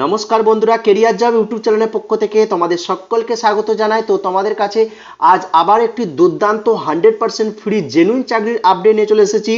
নমস্কার বন্ধুরা, career job YouTube চ্যানেলের পক্ষ থেকে তোমাদের সকলকে স্বাগত জানাই। তো তোমাদের কাছে আজ আবার একটি দুর্দান্ত হান্ড্রেড পার্সেন্ট ফ্রি জেনুইন চাকরির আপডেট নিয়ে চলে এসেছি,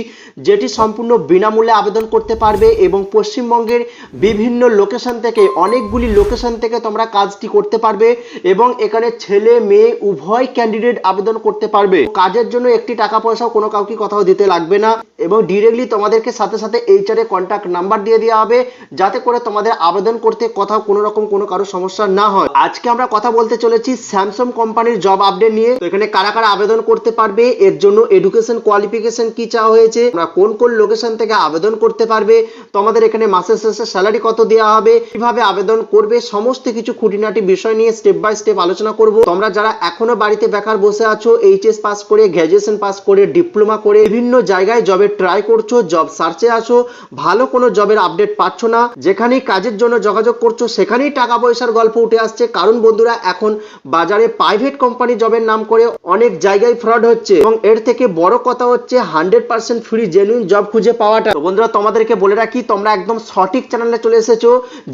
যেটি সম্পূর্ণ বিনামূল্যে আবেদন করতে পারবে এবং পশ্চিমবঙ্গের বিভিন্ন লোকেশন থেকে, অনেকগুলি লোকেশন থেকে তোমরা কাজটি করতে পারবে এবং এখানে ছেলে, মেয়ে, উভয় ক্যান্ডিডেট আবেদন করতে পারবে। কাজের জন্য একটি টাকা পয়সাও কোনো কাউকে কোথাও দিতে লাগবে না এবং ডিরেক্টলি তোমাদেরকে সাথে সাথে এইচআর কন্ট্যাক্ট নাম্বার দিয়ে দেওয়া হবে, যাতে করে তোমাদের আবেদন করতে কোথাও কোনো রকম কোনো কারও সমস্যা না হয়। আজকে আমরা কথা বলতে চলেছি স্যামসাং কোম্পানির জব আপডেট নিয়ে। তো এখানে কারা কারা আবেদন করতে পারবে? এর জন্য এডুকেশন কোয়ালিফিকেশন কি চাওয়া হয়েছে? তোমরা কোন কোন লোকেশন থেকে আবেদন করতে পারবে? তোমাদের এখানে মাসের শেষে স্যালারি কত দেওয়া হবে? কীভাবে আবেদন করবে? সমস্ত কিছু খুঁটিনাটি বিষয় নিয়ে স্টেপ বাই স্টেপ আলোচনা করব। তোমরা যারা এখনও বাড়িতে বেকার বসে আছো এইচএস পাস করে গ্র্যাজুয়েশন পাস করে ডিপ্লোমা করে, বিভিন্ন জায়গায় জবের ট্রাই করছ জব সার্চে আছো, ভালো কোনো জবের আপডেট পাচ্ছ না, যেখানেই কাজের জন্য যোগাযোগ করছ, সেখানেই টাকা পয়সার গল্প উঠে আসছে। কারণ বন্ধুরা, এখন বাজারে প্রাইভেট কোম্পানি জবের নাম করে অনেক জায়গায় ফ্রড হচ্ছে। এবং এর থেকে বড় কথা হচ্ছে hundred percent free genuine job খুঁজে পাওয়াটা। বন্ধুরা, তোমাদেরকে বলে রাখি, তোমরা একদম সঠিক চ্যানেলে চলে এসেছ,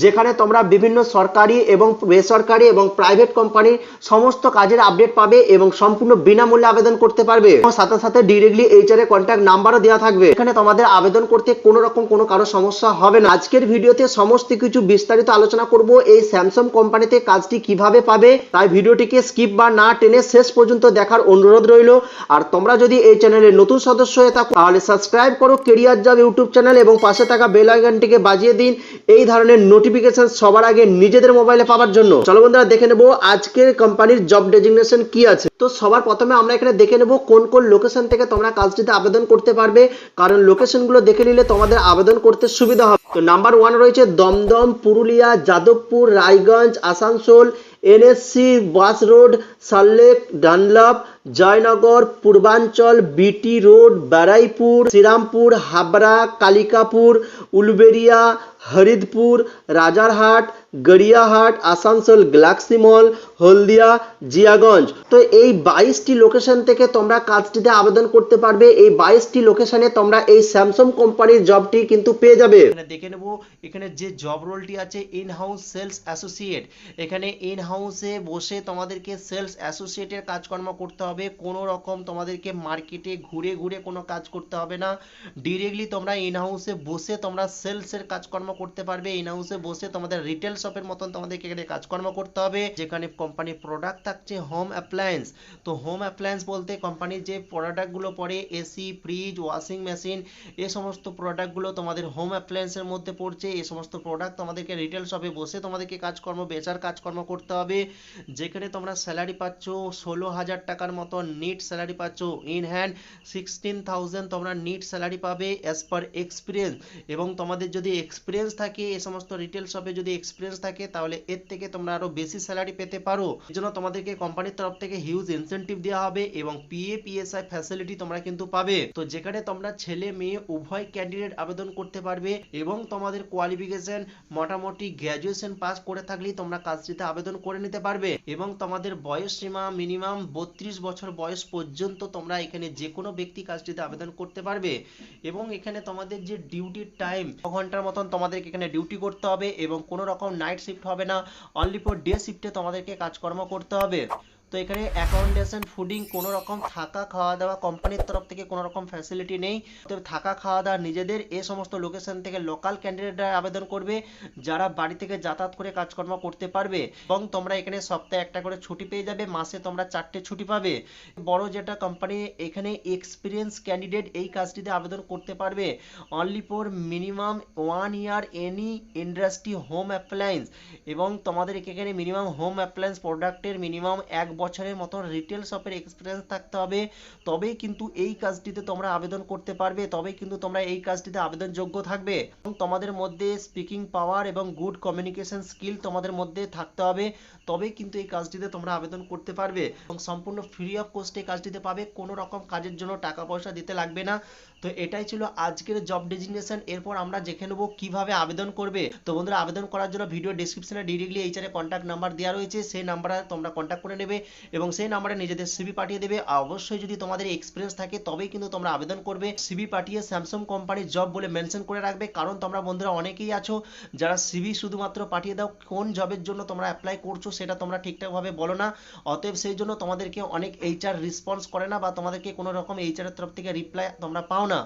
যেখানে তোমরা বিভিন্ন সরকারি এবং বেসরকারি এবং প্রাইভেট কোম্পানির সমস্ত কাজের আপডেট পাবে এবং সম্পূর্ণ বিনামূল্যে আবেদন করতে পারবে। এবং সাথে সাথে ডিরেক্টলি এইচআর এর কন্ট্যাক্ট নাম্বারও দেওয়া থাকবে। এখানে তোমাদের আবেদন করতে কোনো রকম কোনো কারও সমস্যা হবে না। আজকের ভিডিওতে সমস্ত কিছু বিস্তারিত আলোচনা করব এই স্যামসাং কোম্পানিতে কাজটি কীভাবে পাবে, তাই ভিডিওটিকে স্কিপ বা না টেনে শেষ পর্যন্ত দেখার অনুরোধ রইল। আর তোমরা যদি এই চ্যানেলের নতুন সদস্য হয়ে থাকো, তাহলে সাবস্ক্রাইব করো কেরিয়ার জব ইউটিউব চ্যানেল এবং পাশে থাকা বেল আইকনটিকে বাজিয়ে দিন। এই ধরনের নোটিফিকেশন সবার আগে নিজেদের মোবাইলে পাওয়ার জন্য। চলো বন্ধুরা, দেখে নেব আজকের কোম্পানির জব ডেজিগনেশন কি আছে। তো সবার প্রথমে আমরা এখানে দেখে নেব কোন কোন লোকেশন থেকে তোমরা কাজটিতে আবেদন করতে পারবে। কারণ লোকেশনগুলো দেখে নিলে তোমাদের আবেদন করতে সুবিধা হবে। তো নাম্বার ওয়ান রয়েছে Dumdum, Purulia, Jadavpur, Raiganj, Asansol NSC Bose road সাল্লেক Dunlop, Joynagar, Purbanchal BT road Baruipur Srirampur, Habra, Kalikapur, Uluberia, Haridpur, Rajarhat Gariahat, Asansol Galaxy Mall Haldia, Jiaganj. তো এই বাইশটি লোকেশন থেকে তোমরা কাজটিতে আবেদন করতে পারবে। এই বাইশটি লোকেশনে তোমরা এই স্যামসাং কোম্পানির জবটি কিন্তু পেয়ে যাবে। দেখে নেব, এখানে যে জব রোলটি আছে ইন হাউস সেলস অ্যাসোসিয়েট এখানে ইন হাউসে বসে তোমাদেরকে সেলস অ্যাসোসিয়েটের কাজকর্ম করতে হবে। কোনো রকম তোমাদেরকে মার্কেটে ঘুরে ঘুরে কোনো কাজ করতে হবে না। ডিরেক্টলি তোমরা ইন হাউসে বসে তোমরা সেলসের কাজকর্ম করতে পারবে। ইন হাউসে বসে তোমাদের রিটেল শপের মতন তোমাদেরকে এখানে কাজকর্ম করতে হবে, যেখানে কোম্পানির প্রোডাক্ট থাকছে হোম অ্যাপ্লায়েন্স তো হোম অ্যাপ্লায়েন্স বলতে কোম্পানির যে প্রোডাক্টগুলো পড়ে এসি ফ্রিজ ওয়াশিং মেশিন এ সমস্ত প্রোডাক্টগুলো তোমাদের হোম অ্যাপ্লায়েন্সের মধ্যে পড়ছে। এই সমস্ত প্রোডাক্ট তোমাদেরকে রিটেল শপে বসে তোমাদেরকে কাজকর্ম, বেচার কাজকর্ম করতে হবে। যেখানে তোমরা স্যালারি পাচ্ছ ষোলো হাজার টাকার মতো নিট স্যালারি পাচ্ছ ইন হ্যান্ড সিক্সটিন থাউজেন্ড তোমরা নিট স্যালারি পাবে অ্যাজ পার এক্সপিরিয়েন্স এবং তোমাদের যদি এক্সপিরিয়েন্স থাকে এই সমস্ত রিটেল শপে যদি এক্সপিরিয়েন্স থাকে, তাহলে এর থেকে তোমরা আরও বেশি স্যালারি পেতে পারো। এর জন্য তোমাদেরকে কোম্পানির তরফ থেকে হিউজ ইনসেনটিভ দেওয়া হবে এবং পিএ পিএসআই ফ্যাসিলিটি তোমরা কিন্তু পাবে। তো যেখানে তোমরা ছেলে, মেয়ে, উভয় ক্যান্ডিডেট আবেদন করতে পারবে এবং তোমাদের কোয়ালিফিকেশন মোটামুটি গ্র্যাজুয়েশন পাস করে থাকলেই তোমরা কাজটিতে আবেদন করে নিতে পারবে এবং তোমাদের বয়স সীমা মিনিমাম বত্রিশ বছর বয়স পর্যন্ত তোমরা এখানে যে কোনো ব্যক্তি কাজটিতে আবেদন করতে পারবে এবং এখানে তোমাদের যে ডিউটির টাইম ঘণ্টার মতন তোমাদেরকে এখানে ডিউটি করতে হবে এবং কোনো রকম নাইট শিফট হবে না। অনলি ফর ডে শিফটে তোমাদেরকে কাজকর্ম করতে হবে। তো এখানে অ্যাকোমোডেশন ফুডিং কোনো রকম থাকা খাওয়া দাওয়া কোম্পানির তরফ থেকে কোনো রকম ফ্যাসিলিটি নেই। তবে থাকা খাওয়া দাওয়া নিজেদের, এ সমস্ত লোকেশন থেকে লোকাল ক্যান্ডিডেটরা আবেদন করবে, যারা বাড়ি থেকে যাতায়াত করে কাজকর্ম করতে পারবে। এবং তোমরা এখানে সপ্তাহে একটা করে ছুটি পেয়ে যাবে, মাসে তোমরা চারটে ছুটি পাবে। বড় যেটা কোম্পানি এখানে এক্সপিরিয়েন্স ক্যান্ডিডেট এই কাজটিতে আবেদন করতে পারবে। Only for minimum one year any industry home appliance এবং তোমাদের এখানে মিনিমাম হোম অ্যাপ্লায়েন্স প্রোডাক্টের মিনিমাম এক বছরের মতন রিটেল শপের এক্সপিরিয়েন্স থাকতে হবে। তবেই কিন্তু এই কাজটিতে তোমরা আবেদন করতে পারবে, তবেই কিন্তু তোমরা এই কাজটিতে আবেদনযোগ্য থাকবে। এবং তোমাদের মধ্যে স্পিকিং পাওয়ার এবং গুড কমিউনিকেশন স্কিল তোমাদের মধ্যে থাকতে হবে, তবেই কিন্তু এই কাজটিতে তোমরা আবেদন করতে পারবে। এবং সম্পূর্ণ ফ্রি অফ কস্টে কাজটিতে পাবে, কোনো রকম কাজের জন্য টাকা পয়সা দিতে লাগবে না। তো এটাই ছিল আজকের জব ডেজিগনেশন এরপর আমরা দেখে নেব কীভাবে আবেদন করবে। তো বন্ধুরা, আবেদন করার জন্য ভিডিও ডেসক্রিপশনে ডিরেক্টলি এইচারে কন্ট্যাক্ট নাম্বার দেওয়া রয়েছে, সেই নাম্বারে তোমরা কন্ট্যাক্ট করে নেবে। এবং সেই নাম্বারে নিজেদের সিবি পাঠিয়ে দেবে। অবশ্যই যদি তোমাদের এক্সপিরিয়েন্স থাকে, তবেই কিন্তু তোমরা আবেদন করবে। সিবি পাঠিয়ে স্যামসাং কোম্পানির জব বলে মেনশন করে রাখবে। কারণ তোমরা বন্ধুরা অনেকেই আছো, যারা সিবি শুধুমাত্র পাঠিয়ে দাও, কোন জবের জন্য তোমরা অ্যাপ্লাই করছ সেটা তোমরা ঠিকঠাকভাবে বলো না। অতএব সেই জন্য তোমাদেরকে অনেক এইচআর রেসপন্স করে না বা তোমাদেরকে কোনো রকম এইচআর এর তরফ থেকে রিপ্লাই তোমরা পাও না।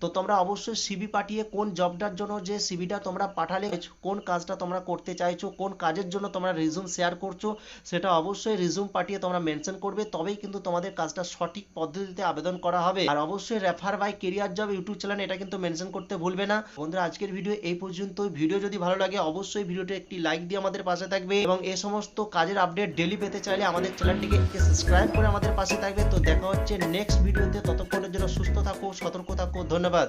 তো তোমরা অবশ্যই সিবি পাঠিয়ে কোন জবটার জন্য যে সিবিটা তোমরা পাঠালে, কোন কাজটা তোমরা করতে চাইছো, কোন কাজের জন্য তোমরা রিজুম শেয়ার করছ, সেটা অবশ্যই রিজুম পাঠিয়ে তোমরা মেনশন করবে, তবেই কিন্তু তোমাদের কাজটা সঠিক পদ্ধতিতে আবেদন করা হবে। আর অবশ্যই refer by career job YouTube channel এটা কিন্তু মেনশন করতে ভুলবে না। বন্ধুরা, আজকের ভিডিও এই পর্যন্ত ভিডিও যদি ভালো লাগে, অবশ্যই ভিডিওটা একটি লাইক দিয়ে আমাদের পাশে থাকবে এবং এই সমস্ত কাজের আপডেট ডেলি পেতে চাইলে আমাদের চ্যানেলটিকে সাবস্ক্রাইব করে আমাদের পাশে থাকবে। তো দেখা হচ্ছে নেক্সট ভিডিওতে ততক্ষণের জন্য সুস্থ থাকো, সতর্ক থাকো। ধন্যবাদ।